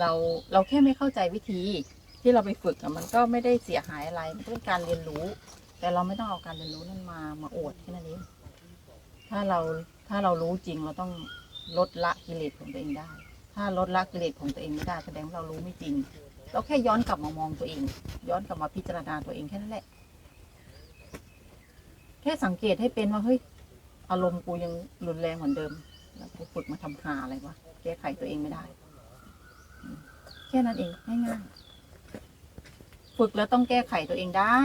เราเราแค่ไม่เข้าใจวิธีที่เราไปฝึกอะมันก็ไม่ได้เสียหายอะไรมันเป็นการเรียนรู้ แต่เราไม่ต้องเอาการเรียนรู้นั้นมามาอวดแค่นั้นเองถ้าเราถ้าเรารู้จริงเราต้องลดละกิเลสของตัวเองได้ ถ้าลดละกิเลสของตัวเองไม่ได้แสดงว่าเรารู้ไม่จริง เราแค่ย้อนกลับมามองตัวเอง ย้อนกลับมาพิจารณาตัวเองแค่นั้นแหละ แค่สังเกตให้เป็นว่าเฮ้ยอารมณ์กูยังรุนแรงเหมือนเดิมแล้วกูฝึกมาทำหาอะไรวะแก้ไขตัวเองไม่ได้ ค่นั้นเองง่ายๆฝึกแล้วต้องแก้ไขตัวเองได้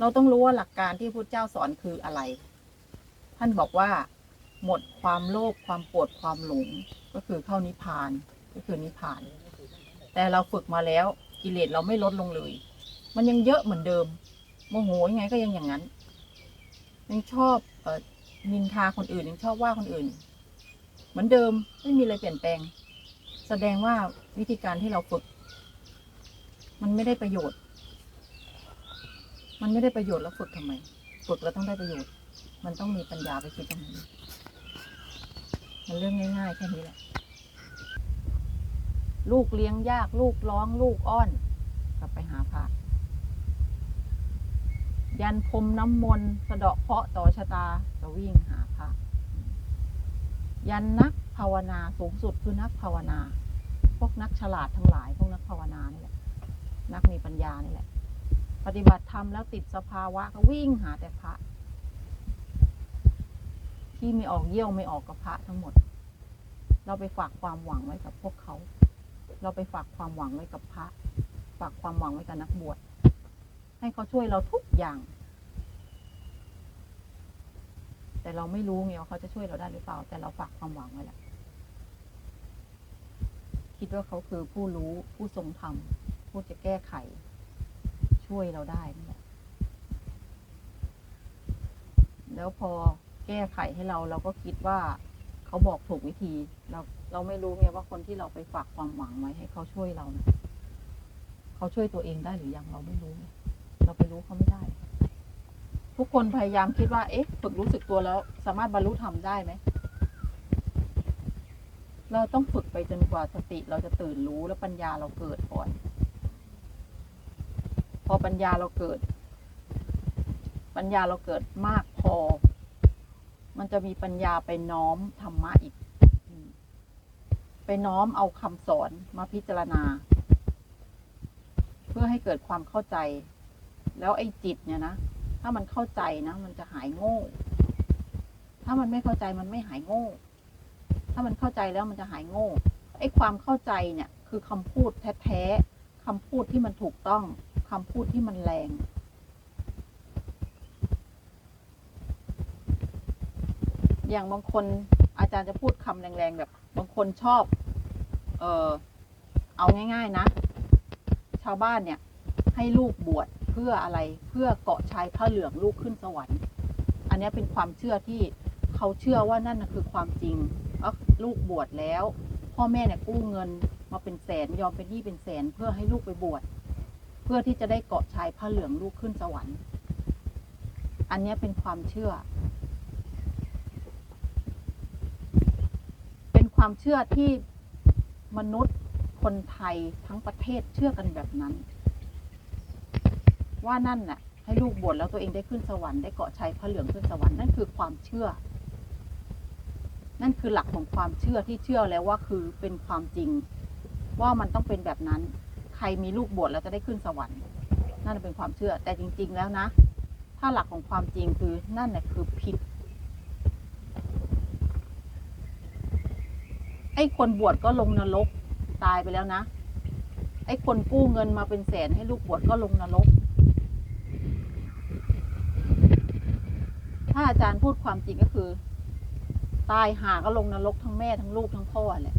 เราต้องรู้ว่าหลักการที่พุทธเจ้าสอนคืออะไร ท่านบอกว่า หมดความโลภความโกรธความหลงก็คือเข้านิพพานก็คือนิพพาน แต่เราฝึกมาแล้วกิเลสเราไม่ลดลงเลย มันยังเยอะเหมือนเดิมโมโหยังไงก็ยังอย่างนั้น ยังชอบเออนินทาคนอื่นยังชอบว่าคนอื่น เหมือนเดิมไม่มีอะไรเปลี่ยนแปลง แสดงว่าวิธีการที่เราฝึก มันไม่ได้ประโยชน์ มันไม่ได้ประโยชน์แล้วฝึกทำไม ฝึกแล้วต้องได้ประโยชน์ มันต้องมีปัญญาไปคิดตรงนี้มันเรื่องง่ายๆแค่นี้แหละ ลูกเลี้ยงยาก ลูกร้อง ลูกอ้อน กลับไปหาพระยันพรมน้ำมนต์สะเดาะเคาะต่อชะตาก็วิ่งหาพระยันนักภาวนาสูงสุดคือนักภาวนา วกนักฉลาดทั้งหลาย พวกนักภาวนานี่แหละนักมีปัญญานี่แหละ ปฏิบัติธรรมแล้วติดสภาวะก็วิ่งหาแต่พระที่ไม่ออกเยี่ยวไม่ออกกับพระทั้งหมด เราไปฝากความหวังไว้กับพวกเขา เราไปฝากความหวังไว้กับพระ ฝากความหวังไว้กับนักบวช ให้เขาช่วยเราทุกอย่าง แต่เราไม่รู้ไงว่าเขาจะช่วยเราได้หรือเปล่า แต่เราฝากความหวังไว้แหละ คิดว่าเขาคือผู้รู้ผู้ทรงธรรมผู้จะแก้ไข ช่วยเราได้นั่แหละแล้วพอแก้ไขให้เราเราก็คิดว่าเขาบอกถูกวิธี เราเราไม่รู้ไงว่าคนที่เราไปฝากความหวังไว้ให้เขาช่วยเรานะเขาช่วยตัวเองได้หรือยังเราไม่รู้เราไปรู้เขาไม่ได้ ทุกคนพยายามคิดว่า เอ๊ะ ฝึกรู้สึกตัวแล้ว สามารถบรรลุธรรมได้ไหม เราต้องฝึกไปจนกว่าสติเราจะตื่นรู้แล้วปัญญาเราเกิดก่อน พอปัญญาเราเกิด ปัญญาเราเกิดมากพอ มันจะมีปัญญาไปน้อมธรรมะอีก ไปน้อมเอาคำสอนมาพิจารณา เพื่อให้เกิดความเข้าใจ แล้วไอ้จิตเนี่ยนะถ้ามันเข้าใจนะ มันจะหายโง่ ถ้ามันไม่เข้าใจมันไม่หายโง่ ถ้ามันเข้าใจแล้วมันจะหายโง่ไอ้ความเข้าใจเนี่ยคือคำพูดแท้ๆคำพูดที่มันถูกต้องคำพูดที่มันแรง อย่างบางคนอาจารย์จะพูดคำแรงๆแบบ บางคนชอบ เออเอาง่าย ๆนะ ชาวบ้านเนี่ย ให้ลูกบวชเพื่ออะไรเพื่อเกาะชายผ้าเหลืองลูกขึ้นสวรรค์ อันนี้เป็นความเชื่อที่เขาเชื่อว่านั่นคือความจริง ลูกบวชแล้ว พ่อแม่เนี่ยกู้เงินมาเป็นแสนยอมเป็นหนี้เป็นแสนเพื่อให้ลูกไปบวชเพื่อที่จะได้เกาะชายผ้าเหลืองลูกขึ้นสวรรค์ อันนี้เป็นความเชื่อ เป็นความเชื่อที่มนุษย์คนไทยทั้งประเทศเชื่อกันแบบนั้น ว่านั่นน่ะให้ลูกบวชแล้วตัวเองได้ขึ้นสวรรค์ได้เกาะชัยพระเหลืองขึ้นสวรรค์นั่นคือความเชื่อ นั่นคือหลักของความเชื่อที่เชื่อแล้วว่าคือเป็นความจริง ว่ามันต้องเป็นแบบนั้น ใครมีลูกบวชแล้วจะได้ขึ้นสวรรค์ นั่นเป็นความเชื่อ แต่จริง ๆ แล้วนะ ถ้าหลักของความจริงคือนั่นน่ะคือผิดไอ้คนบวชก็ลงนรกตายไปแล้วนะ ไอ้คนกู้เงินมาเป็นแสนให้ลูกบวชก็ลงนรก ถ้าอาจารย์พูดความจริงก็คือ ตายหาก็ลงนรกทั้งแม่ทั้งลูกทั้งพ่อแหละ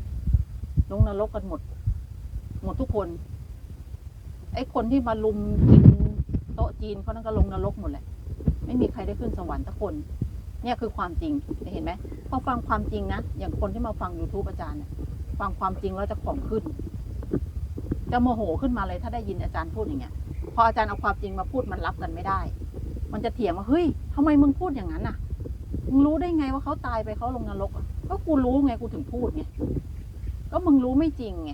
ลงนรกกันหมด หมดทุกคน ไอ้คนที่มาลุมกินโต๊ะจีนเขานั่นก็ลงนรกหมดแหละ ไม่มีใครได้ขึ้นสวรรค์สักคน เนี่ยคือความจริงเห็นไหมพอฟังความจริงนะอย่างคนที่มาฟัง youtube อาจารย์เนี่ยฟังความจริงแล้วจะของขึ้น จะโมโหขึ้นมาเลยถ้าได้ยินอาจารย์พูดอย่างเงี้ยพออาจารย์เอาความจริงมาพูดมันรับกันไม่ได้ มันจะเถียงว่าเฮ้ยทำไมมึงพูดอย่างนั้นน่ะ มึงรู้ได้ไงว่าเขาตายไปเขาลงนรกอะก็กูรู้ไงกูถึงพูดไงก็มึงรู้ไม่จริงไง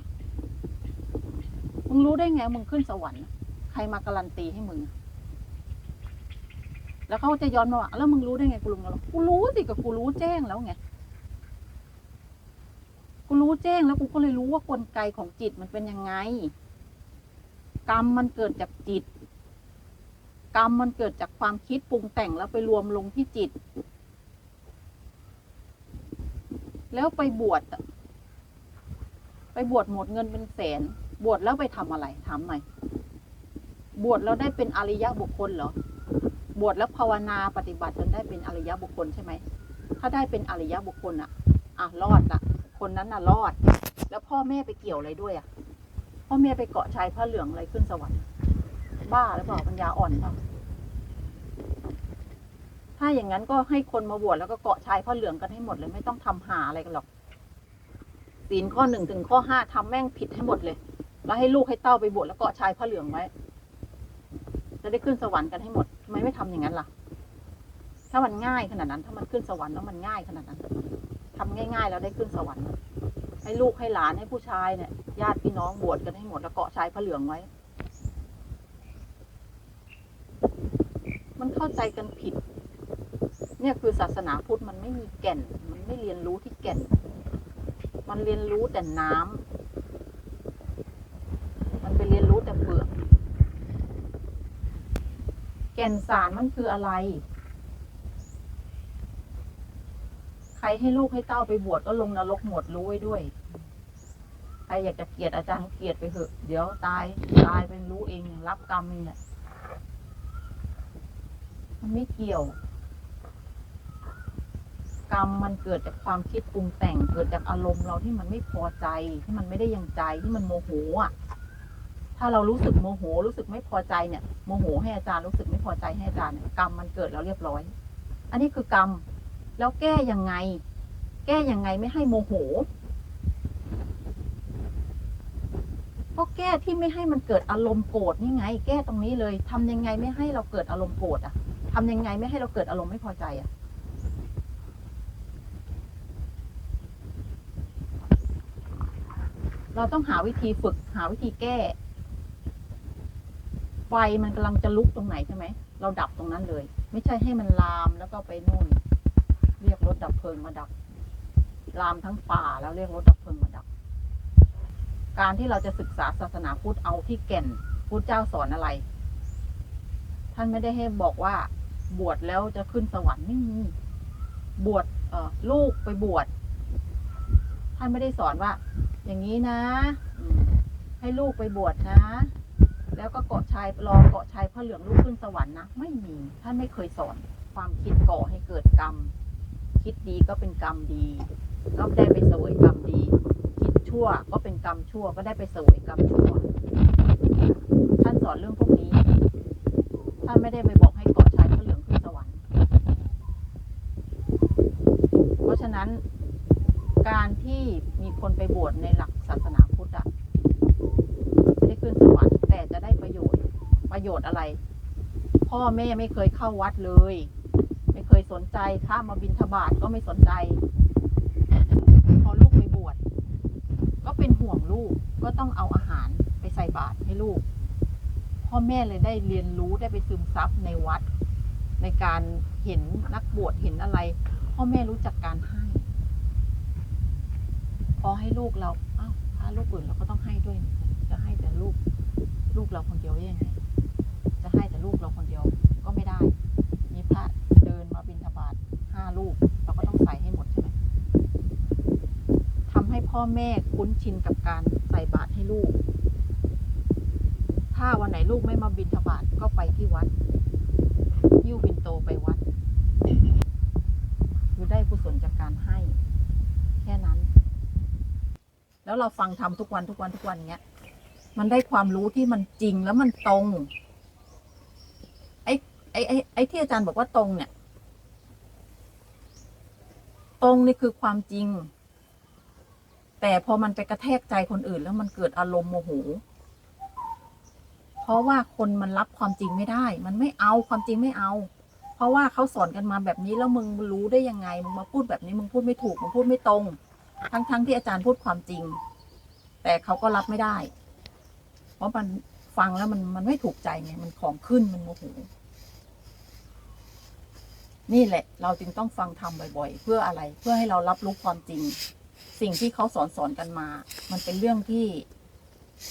มึงรู้ได้ไงมึงขึ้นสวรรค์ใครมาการันตีให้มึง แล้วเขาจะย้อนมาว่าแล้วมึงรู้ได้ไงกูลงเรากูรู้สิกับกูรู้แจ้งแล้วไงกูรู้แจ้งแล้วกูก็เลยรู้ว่ากลไกของจิตมันเป็นยังไง กรรมมันเกิดจากจิต กรรมมันเกิดจากความคิดปรุงแต่งแล้วไปรวมลงที่จิต แล้วไปบวชไปบวชหมดเงินเป็นแสน บวชแล้วไปทำอะไรถามหน่อยบวชแล้วได้เป็นอริยะบุคคลเหรอบวชแล้วภาวนาปฏิบัติจนได้เป็นอริยะบุคคลใช่ไหม ถ้าได้เป็นอริยะบุคคลอะอะรอดละคนนั้นน่ะรอด แล้วพ่อแม่ไปเกี่ยวอะไรด้วยอะพ่อแม่ไปเกาะชายผ้าเหลืองอะไรขึ้นสวรรค์บ้าหรือเปล่าปัญญาอ่อนเปล่า ถ้าอย่างนั้นก็ให้คนมาบวชแล้วก็เกาะชายผ้าเหลืองกันให้หมดเลยไม่ต้องทำหาอะไรกันหรอกศีลข้อหนึ่งถึงข้อห้าทำแม่งผิดให้หมดเลย แล้วให้ลูกให้เต้าไปบวชแล้วเกาะชายผ้าเหลืองไว้จะได้ขึ้นสวรรค์กันให้หมดทำไมไม่ทำอย่างนั้นล่ะ ถ้ามันง่ายขนาดนั้น ถ้ามันขึ้นสวรรค์แล้วมันง่ายขนาดนั้นทำง่าย ๆ แล้วได้ขึ้นสวรรค์ให้ลูกให้หลานให้ผู้ชายเนี่ยญาติพี่น้องบวชกันให้หมดแล้วเกาะชายผ้าเหลืองไว้ มันเข้าใจกันผิด เนี่ยคือศาสนาพุทธมันไม่มีแก่น มันไม่เรียนรู้ที่แก่น มันเรียนรู้แต่น้ำมันไปเรียนรู้แต่เปลือก แก่นสารมันคืออะไร ใครให้ลูกให้เต้าไปบวชก็ลงนรกหมดรู้ไว้ด้วย ใครอยากจะเกลียดอาจารย์เกลียดไปเถอะ เดี๋ยวตายตายเป็นรู้เองรับกรรมเองแหละมันไม่เกี่ยว กรรมมันเกิดจากความคิดปรุงแต่งเกิดจากอารมณ์เราที่มันไม่พอใจที่มันไม่ได้ยังใจที่มันโมโหอะ ถ้าเรารู้สึกโมโห รู้สึกไม่พอใจเนี่ยโมโหให้อาจารย์รู้สึกไม่พอใจให้อาจารย์กรรมมันเกิดแล้วเรียบร้อย อันนี้คือกรรม แล้วแก้ยังไง แก้ยังไงไม่ให้โมโหก็แก้ที่ไม่ให้มันเกิดอารมณ์โกรธนี่ไง แก้ตรงนี้เลยทำยังไงไม่ให้เราเกิดอารมณ์โกรธอะทำยังไงไม่ให้เราเกิดอารมณ์ไม่พอใจอะ เราต้องหาวิธีฝึกหาวิธีแก้ ไฟมันกำลังจะลุกตรงไหนใช่ไหม เราดับตรงนั้นเลย ไม่ใช่ให้มันลามแล้วก็ไปนู่น เรียกรถดับเพลิงมาดับ ลามทั้งป่าแล้วเรียกรถดับเพลิงมาดับ การที่เราจะศึกษาศาสนาพุทธเอาที่แก่นพุทธเจ้าสอนอะไร ท่านไม่ได้ให้บอกว่า บวชแล้วจะขึ้นสวรรค์ไม่มีบวชลูกไปบวชท่านไม่ได้สอนว่า อย่างนี้นะ ให้ลูกไปบวชนะ แล้วก็เกาะชายรอเกาะชายพระเหลืองลูกขึ้นสวรรค์นะ ไม่มี ท่านไม่เคยสอน ความคิดก่อให้เกิดกรรม คิดดีก็เป็นกรรมดีก็ได้ไปเสวยกรรมดี คิดชั่วก็เป็นกรรมชั่ว ก็ได้ไปเสวยกรรมชั่ว ท่านสอนเรื่องพวกนี้ ท่านไม่ได้ไปบอกให้เกาะชายพระเหลืองขึ้นสวรรค์ เพราะฉะนั้นการที่ มีคนไปบวชในหลักศาสนาพุทธอะไม่ได้ขึ้นสวรรค์แต่จะได้ประโยชน์ ประโยชน์อะไร พ่อแม่ไม่เคยเข้าวัดเลย ไม่เคยสนใจข้ามาบินทบาทก็ไม่สนใจ พอลูกไปบวชก็เป็นห่วงลูกก็ต้องเอาอาหารไปใส่บาตรให้ลูก พ่อแม่เลยได้เรียนรู้ได้ไปซึมซับในวัด ในการเห็นนักบวชเห็นอะไร พ่อแม่รู้จักการให้ อให้ลูกเราเอ้าถ้าลูกอื่นเราก็ต้องให้ด้วยจะให้แต่ลูกลูกเราคนเดียวได้ยังไงจะให้แต่ลูกเราคนเดียวก็ไม่ได้ มีพระเดินมาบิณฑบาตห้าลูกเราก็ต้องใส่ให้หมดใช่ไหมทำให้พ่อแม่คุ้นชินกับการใส่บาตรให้ลูก ถ้าวันไหนลูกไม่มาบิณฑบาตก็ไปที่วัดยิ้วบินโตไปวัดคือได้กุศลจากการให้ แค่นั้น แล้วเราฟังทำทุกวันทุกวันทุกวันเงี้ย มันได้ความรู้ที่มันจริงแล้วมันตรง ไอ้ไอ้ไอ้ไอ้ที่อาจารย์บอกว่าตรงเนี่ย ตรงนี่คือความจริง แต่พอมันไปกระแทกใจคนอื่น แล้วมันเกิดอารมณ์โมโหเพราะว่าคนมันรับความจริงไม่ได้ มันไม่เอาความจริงไม่เอา เพราะว่าเขาสอนกันมาแบบนี้แล้วมึงรู้ได้ยังไงมึงมาพูดแบบนี้มึงพูดไม่ถูกมึงพูดไม่ตรง ทั้งๆที่อาจารย์พูดความจริง แต่เขาก็รับไม่ได้ เพราะมันฟังแล้วมันมันไม่ถูกใจไงมันของขึ้นมันโมโหนี่แหละ เราจึงต้องฟังทำบ่อย ๆ เพื่ออะไร เพื่อให้เรารับรู้ความจริง สิ่งที่เขาสอนสอนกันมา มันเป็นเรื่องที่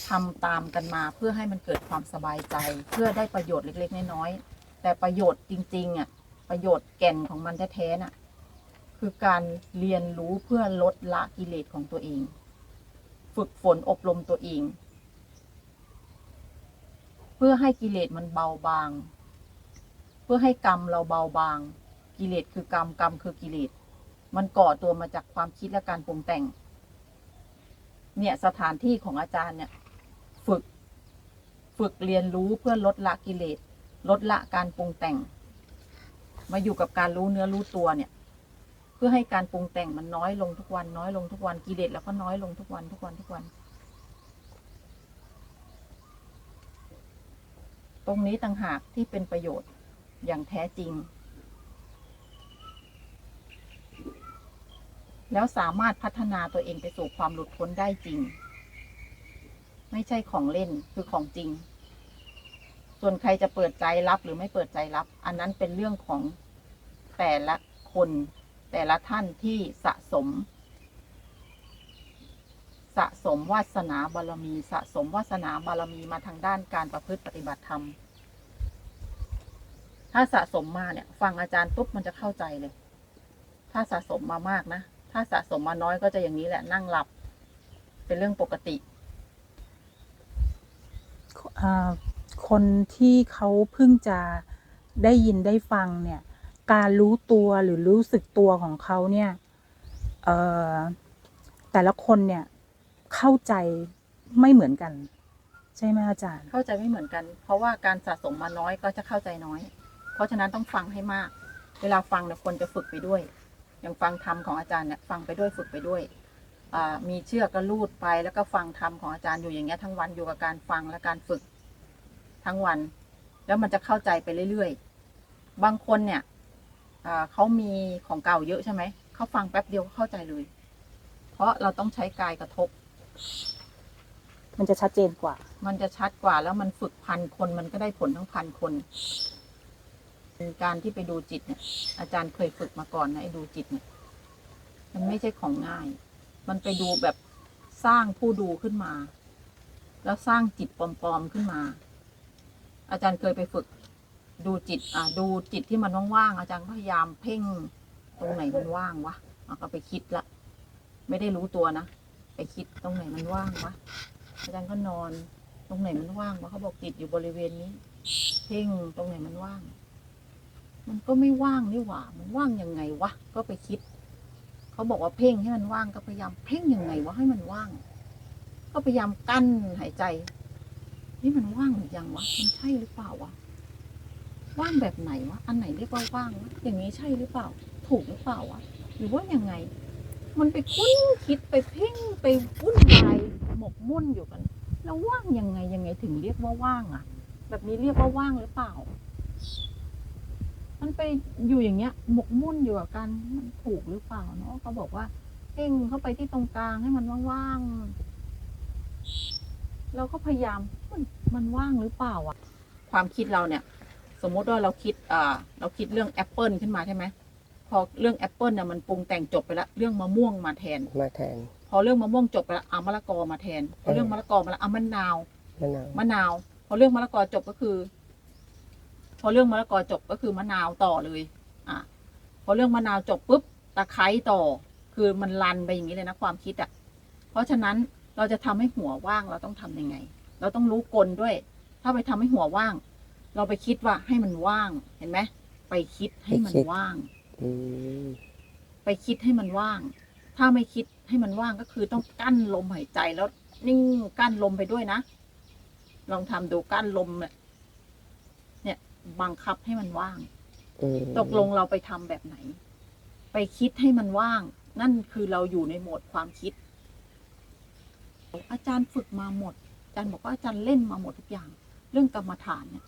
ทำตามกันมา เพื่อให้มันเกิดความสบายใจ เพื่อได้ประโยชน์เล็ก ๆ น้อยๆแต่ประโยชน์จริงๆอะประโยชน์แก่นของมันแท้ๆน่ะ คือการเรียนรู้เพื่อลดละกิเลสของตัวเอง ฝึกฝนอบรมตัวเอง เพื่อให้กิเลสมันเบาบาง เพื่อให้กรรมเราเบาบาง กิเลสคือกรรมกรรมคือกิเลส มันก่อตัวมาจากความคิดและการปรุงแต่ง เนี่ยสถานที่ของอาจารย์เนี่ย ฝึกฝึกเรียนรู้เพื่อลดละกิเลส ลดละการปรุงแต่ง มาอยู่กับการรู้เนื้อรู้ตัวเนี่ย พื่อให้การปรุงแต่งมันน้อยลงทุกวัน น้อยลงทุกวันกิเลสแล้วก็น้อยลงทุกวันทุกวันทุกวัน ตรงนี้ต่างหากที่เป็นประโยชน์อย่างแท้จริง แล้วสามารถพัฒนาตัวเองไปสู่ความหลุดพ้นได้จริง ไม่ใช่ของเล่นคือของจริง ส่วนใครจะเปิดใจรับหรือไม่เปิดใจรับ อันนั้นเป็นเรื่องของแต่ละคน แต่ละท่านที่สะสม สะสมวาสนาบารมี สะสมวาสนาบารมีมาทางด้านการประพฤติปฏิบัติธรรม ถ้าสะสมมาเนี่ย ฟังอาจารย์ปุ๊บมันจะเข้าใจเลย ถ้าสะสมมามากนะ ถ้าสะสมมาน้อยก็จะอย่างนี้แหละนั่งหลับ เป็นเรื่องปกติคนที่เขาเพิ่งจะได้ยินได้ฟังเนี่ย การรู้ตัวหรือรู้สึกตัวของเขาเนี่ยแต่ละคนเนี่ยเข้าใจไม่เหมือนกัน ใช่ไหมอาจารย์ เข้าใจไม่เหมือนกัน เพราะว่าการสะสมมาน้อยก็จะเข้าใจน้อย เพราะฉะนั้นต้องฟังให้มาก เวลาฟังเนี่ยควรจะฝึกไปด้วย อย่างฟังธรรมของอาจารย์เนี่ยฟังไปด้วยฝึกไปด้วยมีเชือกก็ลูดไปแล้วก็ฟังธรรมของอาจารย์อยู่อย่างเงี้ยทั้งวันอยู่กับการฟังและการฝึกทั้งวัน แล้วมันจะเข้าใจไปเรื่อยๆ บางคนเนี่ย เขามีของเก่าเยอะใช่ไหม เขาฟังแป๊บเดียวก็เข้าใจเลย เพราะเราต้องใช้กายกระทบ มันจะชัดเจนกว่า มันจะชัดกว่าแล้วมันฝึกพันคนมันก็ได้ผลทั้งพันคน การที่ไปดูจิตเนี่ยอาจารย์เคยฝึกมาก่อนนะไอ้ดูจิตเนี่ย มันไม่ใช่ของง่าย มันไปดูแบบสร้างผู้ดูขึ้นมา แล้วสร้างจิตปลอมๆขึ้นมา อาจารย์เคยไปฝึก ดูจิตอะดูจิตที่มันว่างๆอาจารย์พยายามเพ่งตรงไหนมันว่างวะอะก็ไปคิดละ ไม่ได้รู้ตัวนะไปคิดตรงไหนมันว่างวะอาจารย์ก็นอน ตรงไหนมันว่างวะเขาบอกจิตอยู่บริเวณนี้ เพ่งตรงไหนมันว่าง มันก็ไม่ว่างนี่หว่า มันว่างยังไงวะก็ไปคิดเขาบอกว่าเพ่งให้มันว่างก็พยายามเพ่งยังไงวะให้มันว่าง ก็พยายามกั้นหายใจนี่มันว่างหรือยังวะมันใช่หรือเปล่าวะ ว่างแบบไหนวะ อันไหนเรียกว่าว่างวะอย่างนี้ใช่หรือเปล่า ถูกหรือเปล่าวะ หรือว่ายังไง มันไปคุ้นคิดไปเพ่งไปวุ่นวายหมกมุ่นอยู่กัน แล้วว่างยังไงยังไงถึงเรียกว่าว่างอะแบบนี้เรียกว่าว่างหรือเปล่า มันไปอยู่อย่างเงี้ย หมกมุ่นอยู่กับการมันถูกหรือเปล่าเนาะเขาบอกว่าเพ่งเข้าไปที่ตรงกลางให้มันว่างๆเราก็พยายามมันมันว่างหรือเปล่าอะความคิดเราเนี่ย สมมุติว่าเราคิดอ่าเราคิดเรื่องแอปเปิลขึ้นมาใช่ไหมพอเรื่องแอปเปิลเนี่ยมันปรุงแต่งจบไปแล้วเรื่องมะม่วงมาแทน มาแทน พอเรื่องมะม่วงจบไปแล้วเอามะละกอมาแทนพอเรื่องมะละกอมาแล้วเอามะนาวมะนาวมะนาว พอเรื่องมะละกอจบก็คือ พอเรื่องมะละกอจบก็คือมะนาวต่อเลย อะพอเรื่องมะนาวจบปุ๊บตะไคร้ต่อ คือมันลันไปอย่างนี้เลยนะความคิดอะเพราะฉะนั้นเราจะทำให้หัวว่างเราต้องทำยังไง เราต้องรู้กลด้วย ถ้าไปทำให้หัวว่าง เราไปคิดว่าให้มันว่าง เห็นไหมไปคิดให้มันว่าง อืมไปคิดให้มันว่าง ถ้าไม่คิดให้มันว่างก็คือต้องกั้นลมหายใจแล้ว นิ่งกั้นลมไปด้วยนะ ลองทำดูกั้นลมเนี่ยเนี่ยบังคับให้มันว่าง อืมตกลงเราไปทำแบบไหน ไปคิดให้มันว่าง นั่นคือเราอยู่ในโหมดความคิด อาจารย์ฝึกมาหมด อาจารย์บอกว่าอาจารย์เล่นมาหมดทุกอย่าง เรื่องกรรมฐานเนี่ย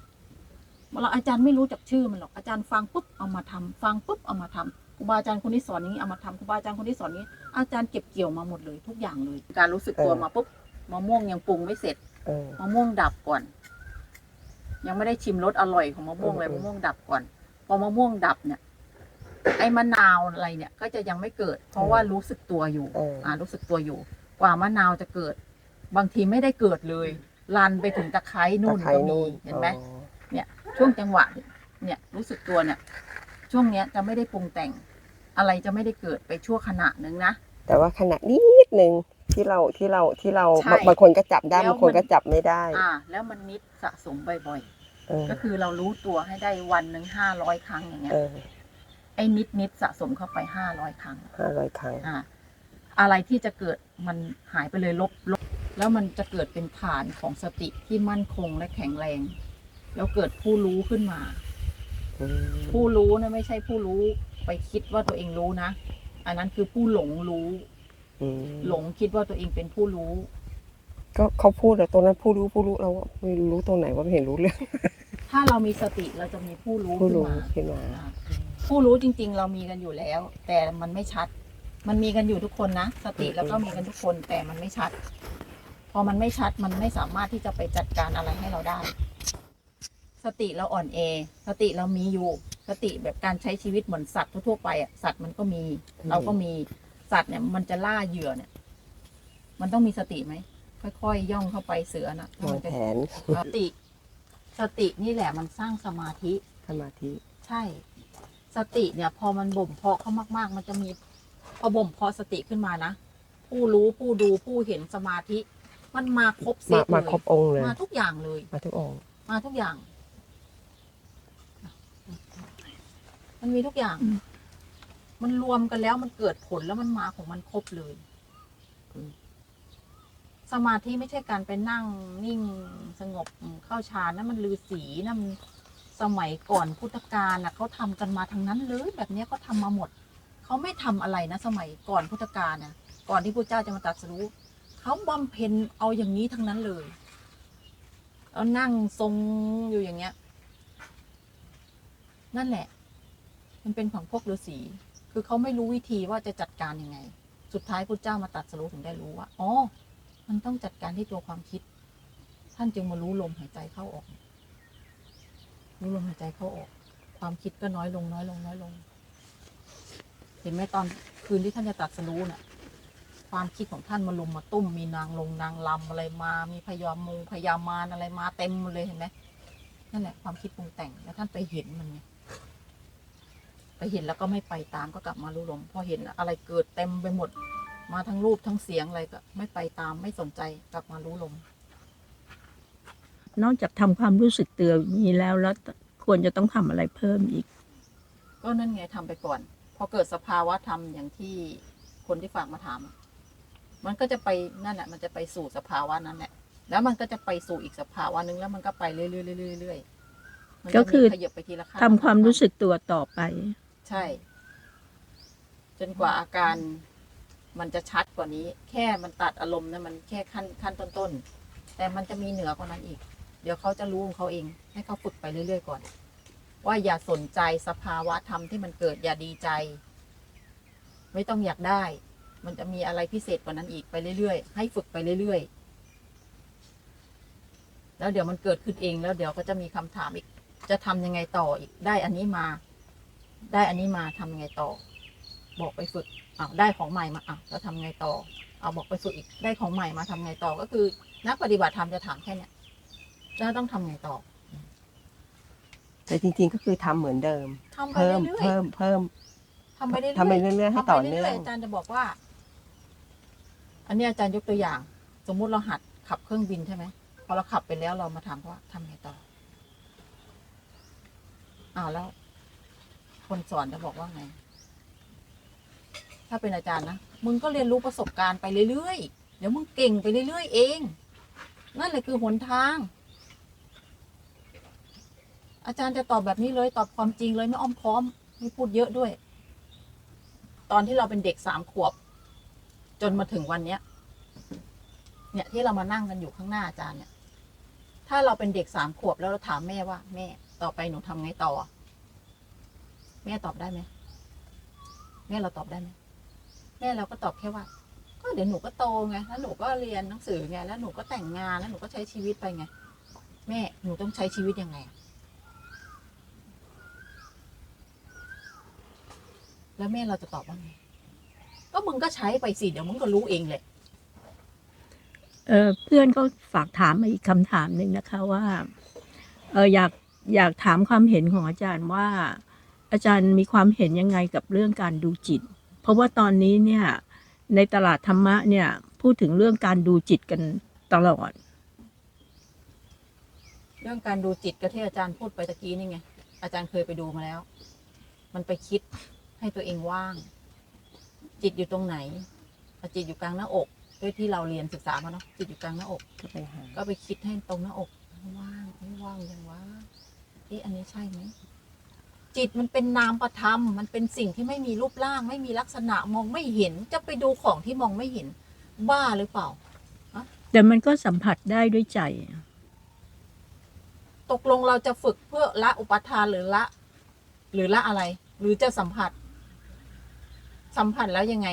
เราอาจารย์ไม่รู้จักชื่อมันหรอกอาจารย์ฟังปุ๊บเอามาทำฟังปุ๊บเอามาทำครูบาอาจารย์คนที่สอนอย่างนี้เอามาทำครูบาอาจารย์คนที่สอนนี้ อาจารย์เก็บเกี่ยวมาหมดเลย ทุกอย่างเลย การรู้สึกตัวมาปุ๊บมะม่วงยังปรุงไม่เสร็จเออมะม่วงดับก่อน ยังไม่ได้ชิมรสอร่อยของมะม่วงเลยอืมมะม่วงดับก่อน พอมะม่วงดับเนี่ย ไอ้มะนาวอะไรเนี่ย ก็จะยังไม่เกิด เพราะว่ารู้สึกตัวอยู่เอออ่า รู้สึกตัวอยู่ กว่ามะนาวจะเกิด บางทีไม่ได้เกิดเลยลันไปถึงตะไคร้นู่นตะไคร้ก็มีนู่นเห็นไหมอ๋อเนี่ย ช่วงจังหวะเนี่ยรู้สึกตัวเนี่ย ช่วงเนี้ยจะไม่ได้ปรุงแต่ง อะไรจะไม่ได้เกิดไปชั่วขณะหนึ่งนะ แต่ว่าขณะนิดนึงที่เราที่เราที่เราใช่บางบางคนก็จับได้แล้วบางคนมันก็จับไม่ได้อ่า แล้วมันนิดสะสมบ่อยเออๆ ก็คือเรารู้ตัวให้ได้วันหนึ่งห้าร้อยครั้งอย่างเงี้ย เออไอ้นิดนิดๆสะสมเข้าไปห้าร้อยครั้ง ห้าร้อยครั้ง อ่า อะไรที่จะเกิดมันหายไปเลยลบลบ แล้วมันจะเกิดเป็นฐานของสติที่มั่นคงและแข็งแรง แล้วเกิดผู้รู้ขึ้นมาอืมผู้รู้นะไม่ใช่ผู้รู้ไปคิดว่าตัวเองรู้นะ อันนั้นคือผู้หลงรู้อืมหลงคิดว่าตัวเองเป็นผู้รู้ ก็เขาพูดอะตรงนั้นผู้รู้ผู้รู้เราไม่รู้ตรงไหนว่าไม่เห็นรู้เรื่อง ถ้าเรามีสติเราจะมีผู้รู้ผู้ขึ้นรู้มาขึ้นมาอ่าผู้รู้จริง ๆ เรามีกันอยู่แล้ว แต่มันไม่ชัด มันมีกันอยู่ทุกคนนะสติแล้วก็มีกันทุกคนแต่มันไม่ชัด พอมันไม่ชัดมันไม่สามารถที่จะไปจัดการอะไรให้เราได้ สติเราอ่อนแอสติเรามีอยู่ สติแบบการใช้ชีวิตเหมือนสัตว์ทั่วๆไปอะสัตว์มันก็มี เราก็มีสัตว์เนี่ย มันจะล่าเหยื่อเนี่ย มันต้องมีสติไหมค่อยๆย่องเข้าไปเสือนะถ้าวามังนจะแผนสติ สตินี่แหละมันสร้างสมาธิ สมาธิใช่ สติเนี่ย พอมันบ่มเพาะเขามาก ๆ มันจะมีพอบ่มเพาะสติขึ้นมานะผู้รู้ผู้ดูผู้เห็นสมาธิ มันมาครบเซมาตมาเลยครบองค์เลย มาทุกอย่างเลย มาทุกองค์ มาทุกอย่าง มันมีทุกอย่าง อืม มันรวมกันแล้วมันเกิดผลแล้วมันมาของมันครบเลยสมาธิไม่ใช่การไปนั่งนิ่งสงบเข้าฌานนั่นมันลือสีนั่นมันสมัยก่อนพุทธกาลนะเขาทำกันมาทั้งนั้นเลยแบบเนี้ยเขาทำมาหมด เขาไม่ทำอะไรนะ สมัยก่อนพุทธกาลนะก่อนที่พระเจ้าจะมาตรัสรู้เขาบำเพ็ญเอาอย่างนี้ทั้งนั้นเลยแล้วนั่งทรงอยู่อย่างเงี้ย นั่นแหละ มันเป็นของพวกฤาษีคือเขาไม่รู้วิธีว่าจะจัดการยังไง สุดท้ายพระเจ้ามาตรัสรู้ถึงได้รู้ว่าอ๋อมันต้องจัดการที่ตัวความคิด ท่านจึงมารู้ลมหายใจเข้าออก รู้ลมหายใจเข้าออก ความคิดก็น้อยลงน้อยลงน้อยลง เห็นไหมตอนคืนที่ท่านจะตัดสรู้น่ะ ความคิดของท่านมาลุมมาตุ้ม มีนางลงนางลำอะไรมา มีพยามงพยามารอะไรมาเต็มเลยเห็นไหมนั่นแหละความคิดปรุงแต่งแล้วท่านไปเห็นมันไง ไปเห็นแล้วก็ไม่ไปตามก็กลับมารู้ลมพอเห็นอะไรเกิดเต็มไปหมด มาทั้งรูปทั้งเสียงอะไรก็ ไม่ไปตามไม่สนใจกลับมารู้ลม นอกจากทำความรู้สึกตัวนี้แล้วแล้วควรจะต้องทำอะไรเพิ่มอีก ก็นั่นไงทำไปก่อน พอเกิดสภาวะธรรมอย่างที่คนที่ฝากมาถามอะมันก็จะไปนั่นแหละมันจะไปสู่สภาวะนั้นแหละแล้วมันก็จะไปสู่อีกสภาวะหนึ่งแล้วมันก็ไปเรื่อยๆเรื่อยๆเรื่อยๆมันจะก็คือ ขยับไปทีละขั้นทำความรู้สึกตัวต่อไป ใช่ จนกว่าอาการมันจะชัดกว่านี้ แค่มันตัดอารมณ์นะมันแค่ขั้นขั้นต้นๆ แต่มันจะมีเหนือกว่านั้นอีก เดี๋ยวเขาจะรู้ของเขาเอง ให้เขาฝึกไปเรื่อยๆก่อน ว่าอย่าสนใจสภาวะธรรมที่มันเกิดอย่าดีใจ ไม่ต้องอยากได้ มันจะมีอะไรพิเศษกว่านั้นอีกไปเรื่อยๆ ให้ฝึกไปเรื่อยๆ แล้วเดี๋ยวมันเกิดขึ้นเองแล้วเดี๋ยวก็จะมีคำถามอีก จะทำยังไงต่ออีกได้อันนี้มา ได้อันนี้มาทำยังไงต่อ บอกไปฝึกอ้าวได้ของใหม่มาอ้าวแล้วทำไงต่อ เอาบอกไปฝึกอีกได้ของใหม่มาทำไงต่อ ก็คือ นักปฏิบัติธรรมจะถามแค่เนี้ยแล้วต้องทำไงต่อ แต่จริง ๆ ก็คือทำเหมือนเดิมทำไปเพิ่มเรื่อยเพิ่มเพิ่มๆทำไปเรื่อยๆทำไปเรื่อยๆให้ทำไปต่อเรื่เนื่อองยๆอาจารย์จะบอกว่า อันนี้อาจารย์ยกตัวอย่าง สมมุติเราหัดขับเครื่องบินใช่ไหมพอเราขับไปแล้วเรามาถามเขาว่าทำไงต่ออ้าวแล้ว คนสอนจะบอกว่าไง ถ้าเป็นอาจารย์นะ มึงก็เรียนรู้ประสบการณ์ไปเรื่อยๆ เดี๋ยวมึงเก่งไปเรื่อยๆ เอง นั่นแหละคือหนทาง อาจารย์จะตอบแบบนี้เลย ตอบความจริงเลยไม่อ้อมค้อม ไม่พูดเยอะด้วย ตอนที่เราเป็นเด็กสามขวบ จนมาถึงวันเนี้ย เนี่ยที่เรามานั่งกันอยู่ข้างหน้าอาจารย์เนี่ย ถ้าเราเป็นเด็กสามขวบแล้วเราถามแม่ว่า แม่ ต่อไปหนูทำไงต่อ แม่ตอบได้ไหมแม่เราตอบได้ไหมแม่เราก็ตอบแค่ว่า ก็เดี๋ยวหนูก็โตไงแล้วหนูก็เรียนหนังสือไงแล้วหนูก็แต่งงานแล้วหนูก็ใช้ชีวิตไปไง แม่หนูต้องใช้ชีวิตยังไงแล้วแม่เราจะตอบว่าไง ก็มึงก็ใช้ไปสิ เดี๋ยวมึงก็รู้เองแหละ เออเพื่อนก็ฝากถามมาอีกคำถามหนึ่งนะคะว่า เอออยากอยากถามความเห็นของอาจารย์ว่า อาจารย์มีความเห็นยังไงกับเรื่องการดูจิต เพราะว่าตอนนี้เนี่ยในตลาดธรรมะเนี่ยพูดถึงเรื่องการดูจิตกันตลอด เรื่องการดูจิตก็ที่อาจารย์พูดไปตะกี้นี่ไง อาจารย์เคยไปดูมาแล้ว มันไปคิดให้ตัวเองว่าง จิตอยู่ตรงไหนอะจิตอยู่กลางหน้าอก ด้วยที่เราเรียนศึกษามาเนาะจิตอยู่กลางหน้าอกก็ไปหาก็ไปคิดให้ตรงหน้าอกว่างไม่ว่างยังวะเอ๊ะอันนี้ใช่ไหม จิตมันเป็นนามประธรรม มันเป็นสิ่งที่ไม่มีรูปร่าง ไม่มีลักษณะมองไม่เห็น จะไปดูของที่มองไม่เห็น บ้าหรือเปล่า แต่มันก็สัมผัสได้ด้วยใจ ตกลงเราจะฝึกเพื่อละอุปทานหรือละ หรือละอะไร หรือจะสัมผัส สัมผัสแล้วยังไง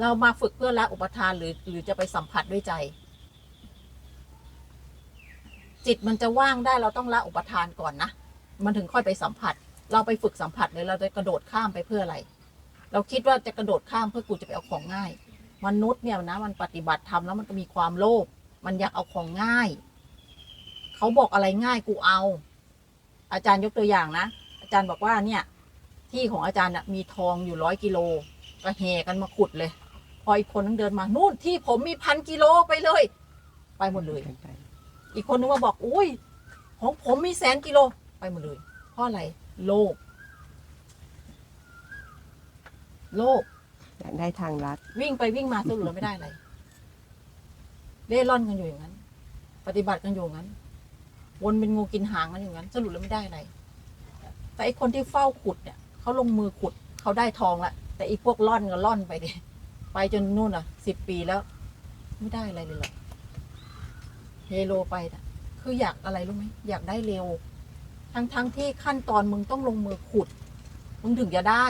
เรามาฝึกเพื่อละอุปทานหรือ หรือจะไปสัมผัสด้วยใจ จิตมันจะว่างได้เราต้องละอุปทานก่อนนะ มันถึงค่อยไปสัมผัส เราไปฝึกสัมผัสเลยเราจะกระโดดข้ามไปเพื่ออะไร เราคิดว่าจะกระโดดข้ามเพื่อกูจะไปเอาของง่าย มนุษย์เนี่ยนะมันปฏิบัติธรรมแล้วมันก็มีความโลภมันอยากเอาของง่าย เขาบอกอะไรง่ายกูเอา อาจารย์ยกตัวอย่างนะ อาจารย์บอกว่าเนี่ยที่ของอาจารย์น่ะมีทองอยู่ร้อยกิโลก็แห่กันมาขุดเลย พออีกคนนึงเดินมานู่นที่ผมมีพันกิโลไปเลย ไปหมดเลยไปอีกคนนึงมาบอกอุ้ยของผมมีแสนกิโล ไปหมดเลย เพราะอะไร โลภโลภอยากได้ทางลัด วิ่งไปวิ่งมาสรุปแล้วไม่ได้อะไรเล่ร่อนกันอยู่อย่างนั้น ปฏิบัติกันอยู่อย่างนั้น วนเป็นงูกินหางกันอย่างนั้น สรุปแล้วไม่ได้อะไรแต่ไอคนที่เฝ้าขุดเนี่ยเขาลงมือขุดเขาได้ทองละแต่อีพวกร่อนก็ร่อนไปดิไปจนนู่นอะสิบปีแล้ว ไม่ได้อะไรเลยหรอกเฮโลไปน่ะคืออยากอะไรรู้ไหมอยากได้เร็ว ทั้งทั้งๆที่ขั้นตอนมึงต้องลงมือขุด มึงถึงจะได้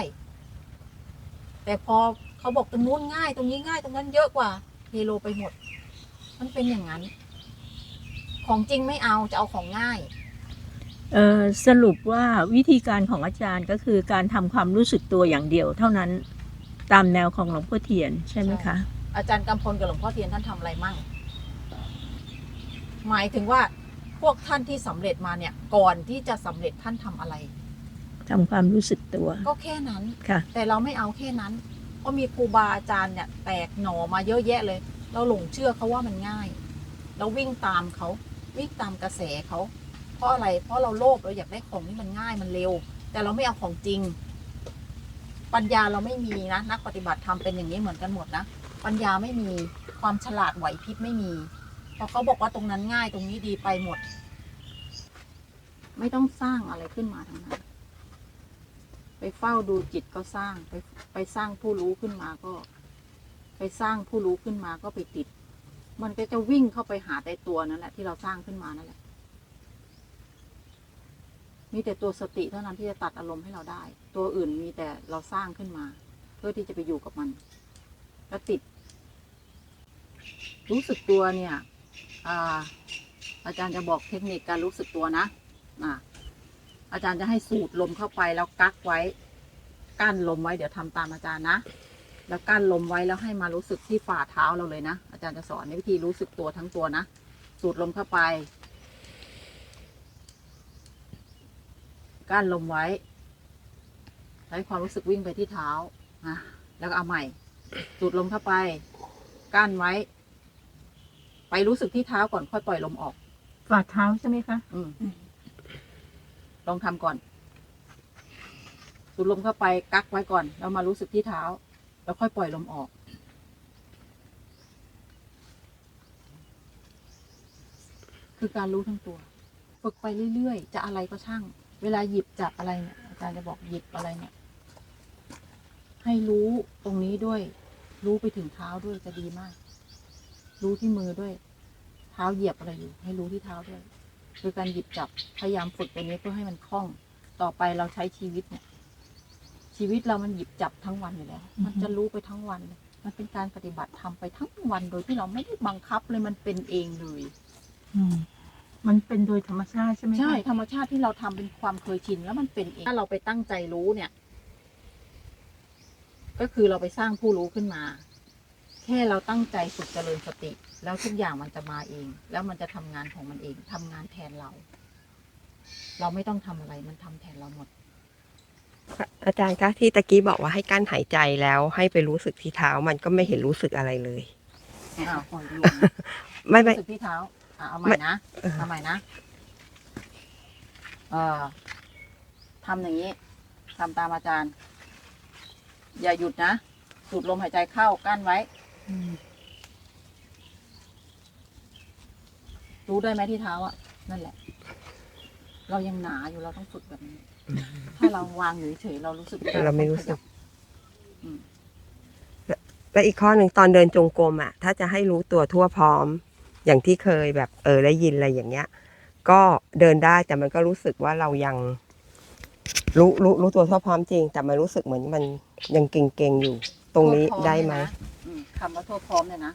แต่พอเขาบอกตรงนู้นง่าย ตรงนี้ง่ายตรงนั้นเยอะกว่าเฮโลไปหมด มันเป็นอย่างนั้น ของจริงไม่เอาจะเอาของง่ายเออสรุปว่าวิธีการของอาจารย์ก็คือการทำความรู้สึกตัวอย่างเดียว เท่านั้นตามแนวของหลวงพ่อเทียนใช่ไหมคะ อาจารย์กำพลกับหลวงพ่อเทียนท่านทำอะไรมั่งหมายถึงว่า พวกท่านที่สำเร็จมาเนี่ย ก่อนที่จะสำเร็จท่านทำอะไรทำความรู้สึกตัว ก็แค่นั้นค่ะ แต่เราไม่เอาแค่นั้นเพราะมีครูบาอาจารย์เนี่ย แตกหน่อมาเยอะแยะเลย เราหลงเชื่อเขาว่ามันง่าย เราวิ่งตามเขาวิ่งตามกระแสเขาเพราะอะไร เพราะเราโลภเราอยากได้ของที่มันง่ายมันเร็ว แต่เราไม่เอาของจริง ปัญญาเราไม่มีนะนักปฏิบัติธรรมเป็นอย่างนี้เหมือนกันหมดนะปัญญาไม่มีความฉลาดไหวพริบไม่มี เพราะเขาบอกว่าตรงนั้นง่ายตรงนี้ดีไปหมด ไม่ต้องสร้างอะไรขึ้นมาทั้งนั้น ไปเฝ้าดูจิตก็สร้างไปไปสร้างผู้รู้ขึ้นมาก็ ไปสร้างผู้รู้ขึ้นมาก็ไปติด มันก็จะวิ่งเข้าไปหาแต่ตัวนั่นแหละที่เราสร้างขึ้นมานั่นแหละมีแต่ตัวสติเท่านั้นที่จะตัดอารมณ์ให้เราได้ ตัวอื่นมีแต่เราสร้างขึ้นมา เพื่อที่จะไปอยู่กับมัน แล้วติด รู้สึกตัวเนี่ย อาอาจารย์จะบอกเทคนิคการรู้สึกตัวนะอ่าอาจารย์จะให้สูดลมเข้าไปแล้วกักไว้ กั้นลมไว้เดี๋ยวทำตามอาจารย์นะ แล้วกั้นลมไว้แล้วให้มารู้สึกที่ฝ่าเท้าเราเลยนะ อาจารย์จะสอนในวิธีรู้สึกตัวทั้งตัวนะ สูดลมเข้าไป กั้นลมไว้ ใช้ความรู้สึกวิ่งไปที่เท้าอะแล้วก็เอาใหม่ สูดลมเข้าไป กั้นไว้ ไปรู้สึกที่เท้าก่อนค่อยปล่อยลมออก ฝ่าเท้าใช่ไหมคะ อืม ลองทำก่อน สูดลมเข้าไปกักไว้ก่อน แล้วมารู้สึกที่เท้า แล้วค่อยปล่อยลมออก คือการรู้ทั้งตัว ฝึกไปเรื่อยๆ จะอะไรก็ช่าง เวลาหยิบจับอะไรเนี่ยอาจารย์จะบอกหยิบอะไรเนี่ย ให้รู้ตรงนี้ด้วย รู้ไปถึงเท้าด้วยจะดีมาก รู้ที่มือด้วย เท้าเหยียบอะไรอยู่ ให้รู้ที่เท้าด้วยคือการหยิบจับพยายามฝึกตัวนี้เพื่อให้มันคล่อง ต่อไปเราใช้ชีวิตเนี่ย ชีวิตเรามันหยิบจับทั้งวันอยู่แล้ว มันจะรู้ไปทั้งวันเลยมันเป็นการปฏิบัติทำไปทั้งวันโดยที่เราไม่ได้บังคับเลยมันเป็นเองเลยอืมมันเป็นโดยธรรมชาติใช่ไหมคะใช่ธรรมชาติที่เราทำเป็นความเคยชินแล้วมันเป็นเองถ้าเราไปตั้งใจรู้เนี่ย ก็คือเราไปสร้างผู้รู้ขึ้นมา แค่เราตั้งใจฝึกเจริญสติ แล้วทุกอย่างมันจะมาเอง แล้วมันจะทำงานของมันเองทำงานแทนเรา เราไม่ต้องทำอะไรมันทำแทนเราหมด อาจารย์คะที่ตะกี้บอกว่าให้กั้นหายใจแล้วให้ไปรู้สึกที่เท้ามันก็ไม่เห็นรู้สึกอะไรเลยอ้าวปล่อยลงไม่ไม่รู้สึกที่เท้าอะเอาใหม่นะเออเอาใหม่นะเอ่อทำอย่างนี้ทำตามอาจารย์ อย่าหยุดนะ สูดลมหายใจเข้ากั้นไว้ อืมรู้ได้ไหมที่เท้าอะ นั่นแหละ เรายังหนาอยู่เราต้องฝึกแบบนี้ ถ้าเราวางอยู่เฉยๆเรารู้สึกด้เราไม่รู้สึก อืมและอีกข้อหนึ่งตอนเดินจงกรมอะ ถ้าจะให้รู้ตัวทั่วพร้อม อย่างที่เคยแบบเออได้ยินอะไรอย่างเงี้ย ก็เดินได้แต่มันก็รู้สึกว่าเรายัง รู้รู้รู้ตัวทั่วพร้อมจริง แต่มันรู้สึกเหมือนมันยังเก่งๆอยู่ ตรงนี้ทั่วพร้อได้ไหมเนี่ยนะอืม คำว่าทั่วพร้อมเนี่ยนะ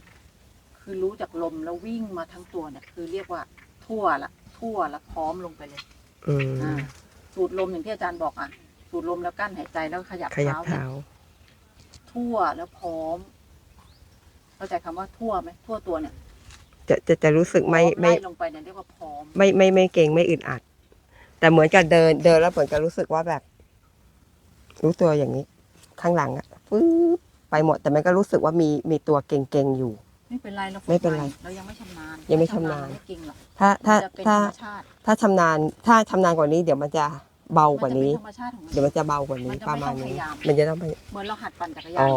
คือรู้จากลมแล้ววิ่งมาทั้งตัวเนี่ย คือเรียกว่าทั่วละ ทั่วละพร้อมลงไปเลยอืมอ่าสูดลมอย่างที่อาจารย์บอกอะ สูดลมแล้วกั้นหายใจแล้วขยับขยับเท้าเนี่ยเท้า ทั่วแล้วพร้อม เข้าใจคำว่าทั่วไหมทั่วตัวเนี่ยจะจะจะรู้สึกไม่พร้อไม่ ไล่ลงไปเนี่ยเรียกว่าพร้อม ไม่ไม่ไม่เก่งไม่อึดอัด แต่เหมือนกับเดินเดินแล้วเหมือนกับรู้สึกว่าแบบ รู้ตัวอย่างนี้ ข้างหลังอะปึ๊บ ไปหมด แต่มันก็รู้สึกว่ามีมีตัวเก่งๆอยู่ ไม่เป็นไรเราฝึกไม่เป็นไรใหเรายังไม่ชำนาญยังไม่ชำนาญ ไม่เก่งหรอกถ้าถ้ามันจะเป็นถ้าธรรมชาติถ้าชำนาญถ้าชำนาญกว่านี้ เดี๋ยวมันจะเบากว่านี้ มัจะเป็นธรรมชาติของมัน เดี๋ยวมันจะเบากว่านี้มันจะประมาณไม่ต้องนี้พยายาม มันจะต้องไปเหมือนเราหัดปั่นจักรยาอ๋นอ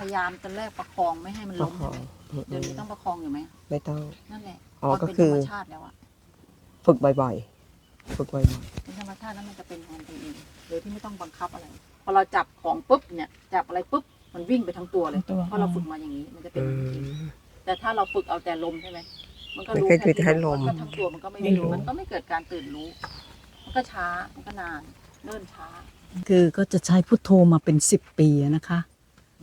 พยายามตอนแรกประคองไม่ให้มันปล้ระมคองใช่ไหมเดี๋ยวนี้ต้องประคองอยู่ไหมไม่ต้อง นั่นแหละอ๋อมันก็เป็นคืธรอรมชาติแล้วอะฝึกบ่อยๆ ฝึกบ่อยเป็นธรรมชาติแล้วมันจะเป็นของตัวเองโดยที่ไม่ต้องบังคับอะไรพอเราจับของปุ๊บเนี่ยจับอะไรปุ๊บ มันวิ่งไปทั้งตัวเลยตัว เพราะเราฝึกมาอย่างนี้ มันจะๆเป็นอือย่างนี้ม แต่ถ้าเราฝึกเอาแต่ลมใช่ไหมมันก็มันรู้ก็คือที่แค่ลม นก็ทั้งตัวมันก็ไม่ไม่รู้ รู้มันก็ไม่เกิดการตื่นรู้ มันก็ช้า มันก็นาน เนิ่นช้า คือก็จะใช้พุทโธมาเป็นสิบปีอะนะคะ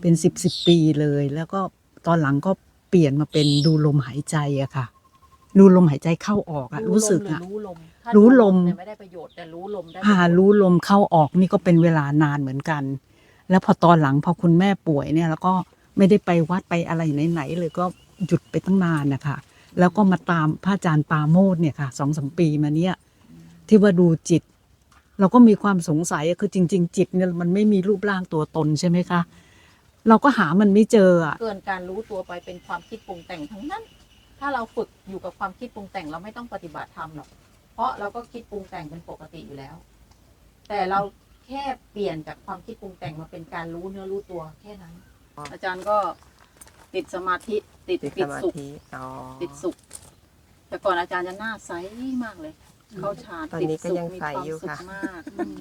เป็นสิบสิบปีเลย แล้วก็ตอนหลังก็เปลี่ยนมาเป็นดูลมหายใจอะค่ะ ดูลมหายใจเข้าออกอะรู้สึกหรืออะรู้ลมถ้ารู้ลม เนี่ยไม่ได้ประโยชน์แต่รู้ลมได้ประอ่าโยชน์รู้ลมเข้าออกนี่ก็เป็นเวลานานเหมือนกัน แล้วพอตอนหลังพอคุณแม่ป่วยเนี่ย แล้วก็ไม่ได้ไปวัดไปอะไรไหนๆเลยก็หยุดไปตั้งนานนะคะแล้วก็มาตามพระอาจารย์ปาโมดเนี่ยค่ะสองสมปีมาเนี่ยที่ว่าดูจิต เราก็มีความสงสัยคือจริง ๆ จิตเนี่ยมันไม่มีรูปร่างตัวตนใช่ไหมคะเราก็หามันไม่เจออะเกินการรู้ตัวไปเป็นความคิดปรุงแต่งทั้งนั้น ถ้าเราฝึกอยู่กับความคิดปรุงแต่งเราไม่ต้องปฏิบัติธรรมหรอกเพราะเราก็คิดปรุงแต่งเป็นปกติอยู่แล้ว แต่เรา แค่เปลี่ยนจากความคิดปรุงแต่งมาเป็นการรู้เนื้อรู้ตัวแค่นั้น อาจารย์ก็ติดสมาธิติดติดติสดมาสุขธิอ๋อติดสุข แต่ก่อนอาจารย์จะหน้าใสมากเลย เข้าฌานตอนติดนี้ก็สุขยังมีใสความอยู่สุขค่ะมากอืม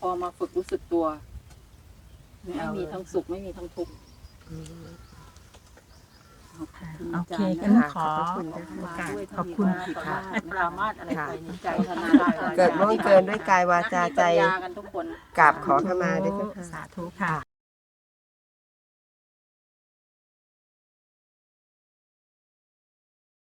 พอมาฝึกรู้สึกตัว ไม่มีทั้งสุขไม่มีทั้งทุกข์ อืม โอเคอาจารย์งั้นนะขอ ขอบคุณขอบคุณมากค่ะด้วยขอบคุณที่มีค่ะให้ปรามาสอะไรไปในใจธนาเกิดล่วงเกินด้วยกายวาจาใจนักมีปัญญกันทุกคนกราบขอขมาด้วยเจ้าค่ะ สาธุค่ะ